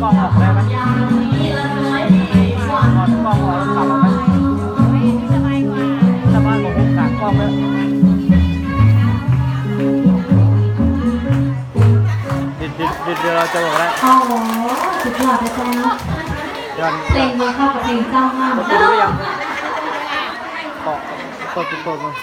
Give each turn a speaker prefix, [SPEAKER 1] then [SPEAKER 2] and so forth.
[SPEAKER 1] กล้องออกได้ไหมถอดกล้องออกแล้วตัดอไม
[SPEAKER 2] ชาบานกผมกางกล้องแล้วเดี๋ยวเดี๋เดี๋ยวดี๋ยเราจะบอกแล้ว
[SPEAKER 3] โอ้โหสุดยอดไปแล้ว
[SPEAKER 2] ย้อน
[SPEAKER 3] เพลงมาเข้ากับเพลงเจ้ามาก เปิตัวยังเปิดเปิด
[SPEAKER 2] เปิด